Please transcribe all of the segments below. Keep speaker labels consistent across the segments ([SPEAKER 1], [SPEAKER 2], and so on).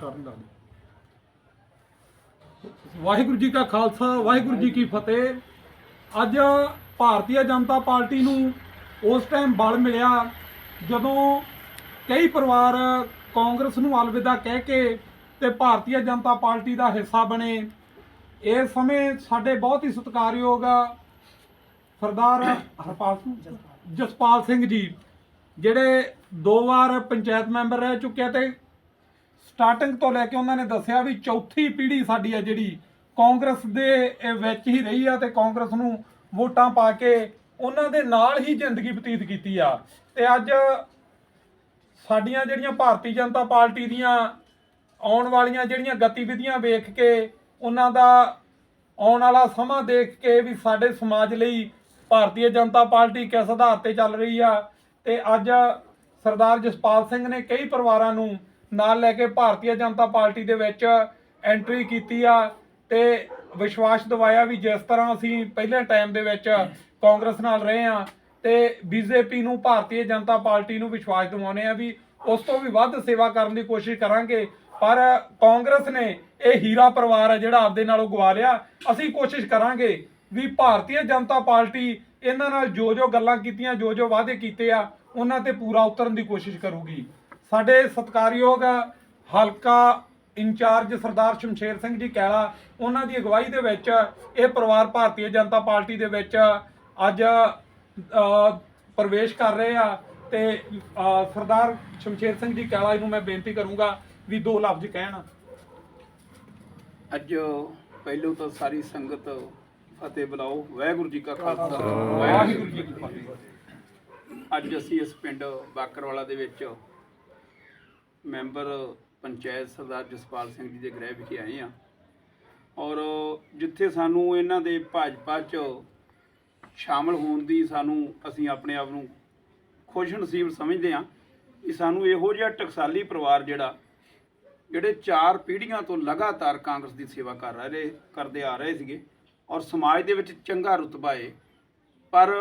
[SPEAKER 1] Starting ਕਰ ਦਿਓ ਵਾਹਿਗੁਰੂ ਜੀ ਕਾ ਖਾਲਸਾ, ਵਾਹਿਗੁਰੂ ਜੀ ਕੀ ਫਤਿਹ। ਅੱਜ ਭਾਰਤੀ ਜਨਤਾ ਪਾਰਟੀ ਨੂੰ ਉਸ ਟਾਈਮ ਬਲ ਮਿਲਿਆ ਜਦੋਂ ਕਈ ਪਰਿਵਾਰ ਕਾਂਗਰਸ ਨੂੰ ਅਲਵਿਦਾ ਕਹਿ ਕੇ ਤੇ ਭਾਰਤੀ ਜਨਤਾ ਪਾਰਟੀ ਦਾ ਹਿੱਸਾ ਬਣੇ। ਇਸ ਸਮੇਂ ਸਾਡੇ ਬਹੁਤ ਹੀ ਸਤਿਕਾਰਯੋਗ ਸਰਦਾਰ ਹਰਪਾਲ ਸਿੰਘ ਜਸਪਾਲ ਸਿੰਘ ਜੀ, ਜਿਹੜੇ ਦੋ ਵਾਰ ਪੰਚਾਇਤ ਮੈਂਬਰ ਰਹਿ ਚੁੱਕੇ ਆ ਤੇ ਸਟਾਰਟਿੰਗ ਤੋਂ ਲੈ ਕੇ ਉਹਨਾਂ ਨੇ ਦੱਸਿਆ ਵੀ ਚੌਥੀ ਪੀੜ੍ਹੀ ਸਾਡੀ ਆ ਜਿਹੜੀ ਕਾਂਗਰਸ ਦੇ ਵਿੱਚ ਹੀ ਰਹੀ ਆ ਤੇ ਕਾਂਗਰਸ ਨੂੰ ਵੋਟਾਂ ਪਾ ਕੇ ਉਹਨਾਂ ਦੇ ਨਾਲ ਹੀ ਜ਼ਿੰਦਗੀ ਬਤੀਤ ਕੀਤੀ ਆ। ਤੇ ਅੱਜ ਸਾਡੀਆਂ ਜਿਹੜੀਆਂ ਭਾਰਤੀ ਜਨਤਾ ਪਾਰਟੀ ਦੀਆਂ ਆਉਣ ਵਾਲੀਆਂ ਜਿਹੜੀਆਂ ਗਤੀਵਿਧੀਆਂ ਵੇਖ ਕੇ ਉਹਨਾਂ ਦਾ ਆਉਣ ਵਾਲਾ ਸਮਾਂ ਦੇਖ ਕੇ ਵੀ ਸਾਡੇ ਸਮਾਜ ਲਈ ਭਾਰਤੀ ਜਨਤਾ ਪਾਰਟੀ ਕਿਸ ਆਧਾਰ ਤੇ ਚੱਲ ਰਹੀ ਆ। ਤੇ ਅੱਜ ਸਰਦਾਰ ਜਸਪਾਲ ਸਿੰਘ ਨੇ ਕਈ ਪਰਿਵਾਰਾਂ ਨੂੰ ਨਾਲ ਲੈ ਕੇ ਭਾਰਤੀ ਜਨਤਾ ਪਾਰਟੀ ਦੇ ਵਿੱਚ ਐਂਟਰੀ ਕੀਤੀ ਆ ਤੇ ਵਿਸ਼ਵਾਸ ਦਿਵਾਇਆ ਵੀ ਜਿਸ ਤਰ੍ਹਾਂ ਅਸੀਂ ਪਹਿਲੇ ਟਾਈਮ ਦੇ ਵਿੱਚ ਕਾਂਗਰਸ ਨਾਲ ਰਹੇ ਆ ਤੇ ਬੀਜੇਪੀ ਨੂੰ ਭਾਰਤੀ ਜਨਤਾ ਪਾਰਟੀ ਨੂੰ ਵਿਸ਼ਵਾਸ ਦਿਵਾਉਂਦੇ ਆ ਵੀ ਉਸ ਤੋਂ ਵੀ ਵੱਧ ਸੇਵਾ ਕਰਨ ਦੀ ਕੋਸ਼ਿਸ਼ ਕਰਾਂਗੇ। ਪਰ ਕਾਂਗਰਸ ਨੇ ਇਹ ਹੀਰਾ ਪਰਿਵਾਰ ਹੈ ਜਿਹੜਾ ਆਪਦੇ ਨਾਲੋਂ ਗਵਾ ਲਿਆ। ਅਸੀਂ ਕੋਸ਼ਿਸ਼ ਕਰਾਂਗੇ ਵੀ ਭਾਰਤੀ ਜਨਤਾ ਪਾਰਟੀ ਇਹਨਾਂ ਨਾਲ ਜੋ ਜੋ ਗੱਲਾਂ ਕੀਤੀਆਂ ਜੋ ਜੋ ਵਾਅਦੇ ਕੀਤੇ ਆ, ਉਹਨਾਂ ਤੇ ਪੂਰਾ ਉਤਰਨ ਦੀ ਕੋਸ਼ਿਸ਼ ਕਰੂਗੀ। ਸਾਡੇ ਸਤਿਕਾਰਯੋਗ ਹਲਕਾ ਇੰਚਾਰਜ ਸਰਦਾਰ ਸ਼ਮਸ਼ੇਰ ਸਿੰਘ ਜੀ ਕੈਲਾ ਉਹਨਾਂ ਦੀ ਅਗਵਾਈ ਦੇ ਵਿੱਚ ਇਹ ਪਰਿਵਾਰ ਭਾਰਤੀ ਜਨਤਾ ਪਾਰਟੀ ਦੇ ਵਿੱਚ ਅੱਜ ਪ੍ਰਵੇਸ਼ ਕਰ ਰਹੇ ਆ ਤੇ ਸਰਦਾਰ ਸ਼ਮਸ਼ੇਰ ਸਿੰਘ ਜੀ ਕੈਲਾ ਨੂੰ ਮੈਂ ਬੇਨਤੀ ਕਰੂੰਗਾ ਵੀ ਦੋ ਲਫ਼ਜ਼ ਕਹਿਣ।
[SPEAKER 2] ਅੱਜ ਪਹਿਲੋਂ ਤਾਂ ਸਾਰੀ ਸੰਗਤ ਫਤਿਹ ਬੁਲਾਓ। ਵਾਹਿਗੁਰੂ ਜੀ ਕਾ ਖਾਲਸਾ।
[SPEAKER 1] ਵਾਹਿਗੁਰੂ ਜੀ ਕੀ ਫਤਿਹ।
[SPEAKER 2] ਅੱਜ ਅਸੀਂ ਇਸ ਪਿੰਡ ਬਾਕਰਵਾਲਾ ਦੇ ਵਿੱਚ ਮੈਂਬਰ ਪੰਚਾਇਤ ਸਰਦਾਰ ਜਸਪਾਲ ਸਿੰਘ ਜੀ ਦੇ ਗ੍ਰਹਿ ਵਿਖੇ ਆਏ ਆ ਔਰ ਜਿੱਥੇ ਸਾਨੂੰ ਇਹਨਾਂ ਦੇ ਭਾਜਪਾ 'ਚ ਸ਼ਾਮਲ ਹੋਣ ਦੀ ਸਾਨੂੰ ਅਸੀਂ ਆਪਣੇ ਆਪ ਨੂੰ ਖੁਸ਼ ਨਸੀਬ ਸਮਝਦੇ ਆ ਕਿ ਸਾਨੂੰ ਇਹੋ ਜਿਹਾ ਟਕਸਾਲੀ ਪਰਿਵਾਰ ਜਿਹੜਾ, ਜਿਹੜੇ ਚਾਰ ਪੀੜ੍ਹੀਆਂ ਤੋਂ ਲਗਾਤਾਰ ਕਾਂਗਰਸ ਦੀ ਸੇਵਾ ਕਰ ਰਹੇ, ਕਰਦੇ ਆ ਰਹੇ ਸੀਗੇ ਔਰ ਸਮਾਜ ਦੇ ਵਿੱਚ ਚੰਗਾ ਰੁਤਬਾ ਏ। ਪਰ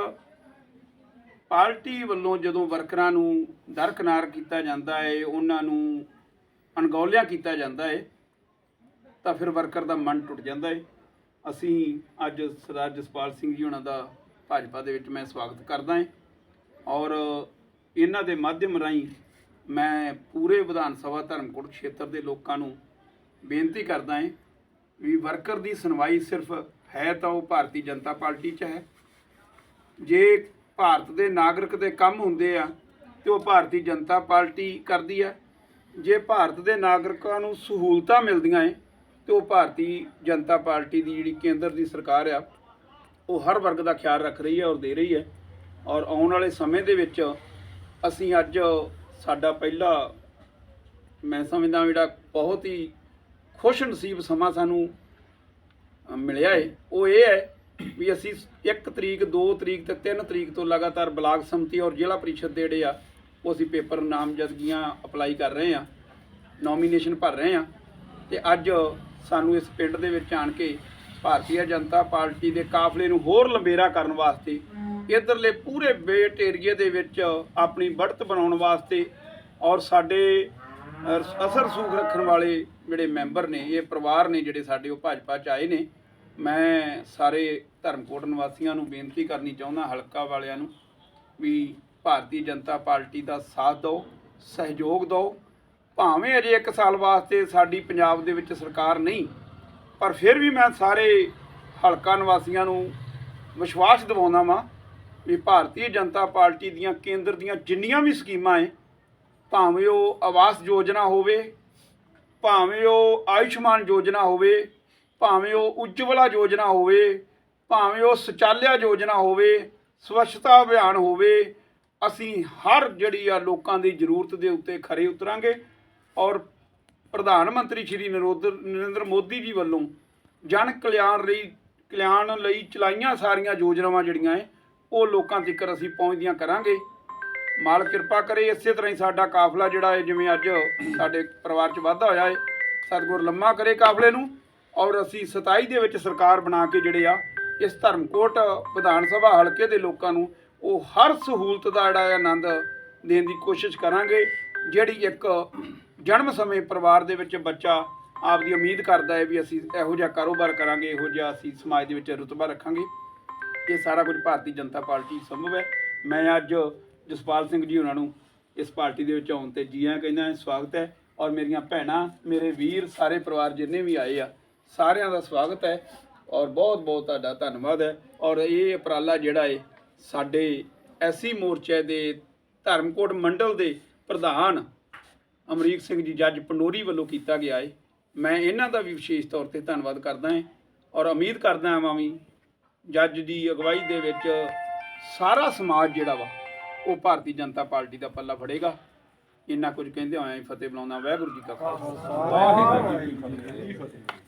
[SPEAKER 2] ਪਾਰਟੀ ਵੱਲੋਂ ਜਦੋਂ ਵਰਕਰਾਂ ਨੂੰ ਦਰਕਨਾਰ ਕੀਤਾ ਜਾਂਦਾ ਹੈ ਉਹਨਾਂ ਨੂੰ ਅਣਗੌਲਿਆ ਕੀਤਾ ਜਾਂਦਾ ਹੈ ਤਾਂ ਫਿਰ ਵਰਕਰ ਦਾ ਮਨ ਟੁੱਟ ਜਾਂਦਾ ਹੈ ਅਸੀਂ ਅੱਜ ਸਰਦਾਰ ਜਸਪਾਲ ਸਿੰਘ ਜੀ ਉਹਨਾਂ ਦਾ ਭਾਜਪਾ ਦੇ ਵਿੱਚ ਮੈਂ ਸਵਾਗਤ ਕਰਦਾ ਹਾਂ ਔਰ ਇਹਨਾਂ ਦੇ ਮਾਧਿਅਮ ਰਾਹੀਂ ਮੈਂ ਪੂਰੇ ਵਿਧਾਨ ਸਭਾ ਧਰਮਕੋਟ ਖੇਤਰ ਦੇ ਲੋਕਾਂ ਨੂੰ ਬੇਨਤੀ ਕਰਦਾ ਹਾਂ ਵੀ ਵਰਕਰ ਦੀ ਸੁਣਵਾਈ ਸਿਰਫ ਹੈ ਤਾਂ ਉਹ ਭਾਰਤੀ ਜਨਤਾ ਪਾਰਟੀ 'ਚ ਹੈ। ਜੇ ਭਾਰਤ ਦੇ ਨਾਗਰਿਕ ਦੇ ਕੰਮ ਹੁੰਦੇ ਆ ਤੇ ਉਹ ਭਾਰਤੀ ਜਨਤਾ ਪਾਰਟੀ ਕਰਦੀ ਹੈ ਜੇ ਭਾਰਤ ਦੇ ਨਾਗਰਿਕਾਂ ਨੂੰ ਸਹੂਲਤਾਂ ਮਿਲਦੀਆਂ ਏ, ਤੇ ਉਹ ਭਾਰਤੀ ਜਨਤਾ ਪਾਰਟੀ ਦੀ ਜਿਹੜੀ ਕੇਂਦਰ ਦੀ ਸਰਕਾਰ ਆ, ਉਹ ਹਰ ਵਰਗ ਦਾ ਖਿਆਲ ਰੱਖ ਰਹੀ ਹੈ ਔਰ ਦੇ ਰਹੀ ਹੈ ਔਰ ਆਉਣ ਵਾਲੇ ਸਮੇਂ ਦੇ ਵਿੱਚ ਅਸੀਂ ਅੱਜ ਸਾਡਾ ਪਹਿਲਾ, ਮੈਂ ਸਮਝਦਾ ਜਿਹੜਾ ਬਹੁਤ ਹੀ ਖੁਸ਼ ਨਸੀਬ ਸਮਾਂ ਸਾਨੂੰ ਮਿਲਿਆ ਏ, ਉਹ ਇਹ ਹੈ ਵੀ ਅਸੀਂ 1 ਤਰੀਕ 2 ਤਰੀਕ ਤੇ 3 ਤਰੀਕ ਤੋਂ ਲਗਾਤਾਰ ਬਲਾਕ ਸੰਮਤੀ ਔਰ ਜ਼ਿਲ੍ਹਾ ਪ੍ਰੀਸ਼ਦ ਦੇ ਜਿਹੜੇ ਆ, ਉਹ ਅਸੀਂ ਪੇਪਰ ਨਾਮਜ਼ਦਗੀਆਂ ਅਪਲਾਈ ਕਰ ਰਹੇ ਆ ਨੋਮੀਨੇਸ਼ਨ ਭਰ ਰਹੇ ਆ ਤੇ ਅੱਜ ਸਾਨੂੰ ਇਸ ਪਿੰਡ ਦੇ ਵਿੱਚ ਆਣ ਕੇ ਭਾਰਤੀ ਜਨਤਾ ਪਾਰਟੀ ਦੇ ਕਾਫਲੇ ਨੂੰ ਹੋਰ ਲੰਬੇਰਾ ਕਰਨ ਵਾਸਤੇ, ਇਧਰਲੇ ਪੂਰੇ ਬੇਟ ਏਰੀਏ ਦੇ ਵਿੱਚ ਆਪਣੀ ਬੜਤ ਬਣਾਉਣ ਵਾਸਤੇ ਔਰ ਸਾਡੇ ਅਸਰ ਸੂਖ ਰੱਖਣ ਵਾਲੇ ਜਿਹੜੇ ਮੈਂਬਰ ਨੇ, ਇਹ ਪਰਿਵਾਰ ਨੇ ਜਿਹੜੇ ਸਾਡੇ, ਉਹ ਭਾਜਪਾ ਚ ਆਏ ਨੇ। ਮੈਂ ਸਾਰੇ ਧਰਮਕੋਟ ਨਿਵਾਸੀਆਂ ਨੂੰ ਬੇਨਤੀ ਕਰਨੀ ਚਾਹੁੰਦਾ, ਹਲਕਾ ਵਾਲਿਆਂ ਨੂੰ ਵੀ ਭਾਰਤੀ ਜਨਤਾ ਪਾਰਟੀ ਦਾ ਸਾਥ ਦਿਓ, ਸਹਿਯੋਗ ਦਿਓ। ਭਾਵੇਂ ਅਜੇ 1 ਸਾਲ ਵਾਸਤੇ ਸਾਡੀ ਪੰਜਾਬ ਦੇ ਵਿੱਚ ਸਰਕਾਰ ਨਹੀਂ, ਪਰ ਫਿਰ ਵੀ ਮੈਂ ਸਾਰੇ ਹਲਕਾ ਨਿਵਾਸੀਆਂ ਨੂੰ ਵਿਸ਼ਵਾਸ ਦਿਵਾਉਂਦਾ ਵਾਂ ਵੀ ਭਾਰਤੀ ਜਨਤਾ ਪਾਰਟੀ ਦੀਆਂ ਕੇਂਦਰ ਦੀਆਂ ਜਿੰਨੀਆਂ ਵੀ ਸਕੀਮਾਂ ਹੈ ਭਾਵੇਂ ਉਹ ਆਵਾਸ ਯੋਜਨਾ ਹੋਵੇ, ਭਾਵੇਂ ਉਹ ਆਯੁਸ਼ਮਾਨ ਯੋਜਨਾ ਹੋਵੇ ਭਾਵੇਂ ਉਹ ਉਜਵਲਾ ਯੋਜਨਾ ਹੋਵੇ, ਭਾਵੇਂ ਉਹ ਸ਼ੌਚਾਲਿਆ ਯੋਜਨਾ ਹੋਵੇ, ਸਵੱਛਤਾ ਅਭਿਆਨ ਹੋਵੇ, ਅਸੀਂ ਹਰ ਜਿਹੜੀ ਆ ਲੋਕਾਂ ਦੀ ਜ਼ਰੂਰਤ ਦੇ ਉੱਤੇ ਖਰੇ ਉਤਰਾਂਗੇ ਔਰ ਪ੍ਰਧਾਨ ਮੰਤਰੀ ਸ਼੍ਰੀ ਨਰੋਦਰ ਨਰਿੰਦਰ ਮੋਦੀ ਜੀ ਵੱਲੋਂ ਜਨ ਕਲਿਆਣ ਲਈ ਕਲਿਆਣ ਲਈ ਚਲਾਈਆਂ ਸਾਰੀਆਂ ਯੋਜਨਾਵਾਂ ਜਿਹੜੀਆਂ ਹੈ ਉਹ ਲੋਕਾਂ ਤੱਕ ਅਸੀਂ ਪਹੁੰਚਦੀਆਂ ਕਰਾਂਗੇ। ਮਾਲ ਕਿਰਪਾ ਕਰੇ, ਇਸੇ ਤਰ੍ਹਾਂ ਹੀ ਸਾਡਾ ਕਾਫਲਾ ਜਿਹੜਾ ਹੈ ਜਿਵੇਂ ਅੱਜ ਸਾਡੇ ਪਰਿਵਾਰ 'ਚ ਵਾਧਾ ਹੋਇਆ ਹੈ ਸਤਿਗੁਰ ਲੰਮਾ ਕਰੇ ਕਾਫਲੇ ਨੂੰ। ਔਰ ਅਸੀਂ 27 ਦੇ ਵਿੱਚ ਸਰਕਾਰ ਬਣਾ ਕੇ ਜਿਹੜੇ ਆ, ਇਸ ਧਰਮਕੋਟ ਵਿਧਾਨ ਸਭਾ ਹਲਕੇ ਦੇ ਲੋਕਾਂ ਨੂੰ ਉਹ ਹਰ ਸਹੂਲਤ ਦਾ ਜਿਹੜਾ ਆਨੰਦ ਦੇਣ ਦੀ ਕੋਸ਼ਿਸ਼ ਕਰਾਂਗੇ, ਜਿਹੜੀ ਇੱਕ ਜਨਮ ਸਮੇਂ ਪਰਿਵਾਰ ਦੇ ਵਿੱਚ ਬੱਚਾ ਆਪ ਦੀ ਉਮੀਦ ਕਰਦਾ ਹੈ ਵੀ ਅਸੀਂ ਇਹੋ ਜਿਹਾ ਕਾਰੋਬਾਰ ਕਰਾਂਗੇ, ਇਹੋ ਜਿਹਾ ਅਸੀਂ ਸਮਾਜ ਦੇ ਵਿੱਚ ਰੁਤਬਾ ਰੱਖਾਂਗੇ। ਇਹ ਸਾਰਾ ਕੁਝ ਭਾਰਤੀ ਜਨਤਾ ਪਾਰਟੀ ਸੰਭਵ ਹੈ। ਮੈਂ ਅੱਜ ਜਸਪਾਲ ਸਿੰਘ ਜੀ ਉਹਨਾਂ ਨੂੰ ਇਸ ਪਾਰਟੀ ਦੇ ਵਿੱਚ ਆਉਣ ਤੇ ਜੀ ਆਇਆਂ ਕਹਿੰਦਾ, ਸਵਾਗਤ ਹੈ। ਔਰ ਮੇਰੀਆਂ ਭੈਣਾਂ, ਮੇਰੇ ਵੀਰ, ਸਾਰੇ ਪਰਿਵਾਰ ਜਿੰਨੇ ਵੀ ਆਏ ਆ ਸਾਰਿਆਂ ਦਾ ਸਵਾਗਤ ਹੈ ਔਰ ਬਹੁਤ ਬਹੁਤ ਤੁਹਾਡਾ ਧੰਨਵਾਦ ਹੈ। ਔਰ ਇਹ ਉਪਰਾਲਾ ਜਿਹੜਾ ਹੈ ਸਾਡੇ ਐਸੀ ਮੋਰਚੇ ਦੇ ਧਰਮਕੋਟ ਮੰਡਲ ਦੇ ਪ੍ਰਧਾਨ ਅਮਰੀਕ ਸਿੰਘ ਜੀ ਜੱਜ ਪੰਡੋਰੀ ਵੱਲੋਂ ਕੀਤਾ ਗਿਆ ਹੈ ਮੈਂ ਇਹਨਾਂ ਦਾ ਵੀ ਵਿਸ਼ੇਸ਼ ਤੌਰ ਤੇ ਧੰਨਵਾਦ ਕਰਦਾ ਹਾਂ ਔਰ ਉਮੀਦ ਕਰਦਾ ਹਾਂ ਵੀ ਜੱਜ ਦੀ ਅਗਵਾਈ ਦੇ ਵਿੱਚ ਸਾਰਾ ਸਮਾਜ ਜਿਹੜਾ ਵਾ, ਉਹ ਭਾਰਤੀ ਜਨਤਾ ਪਾਰਟੀ ਦਾ ਪੱਲਾ ਫੜੇਗਾ। ਇੰਨਾ ਕੁਝ ਕਹਿੰਦੇ ਹੋਇਆ ਫਤਿਹ ਬੁਲਾਉਂਦਾ ਵਾਹਿਗੁਰੂ ਜੀ ਕਾ ਖਾਲਸਾ।
[SPEAKER 1] ਵਾਹਿਗੁਰੂ ਜੀ ਕੀ ਫਤਿਹ।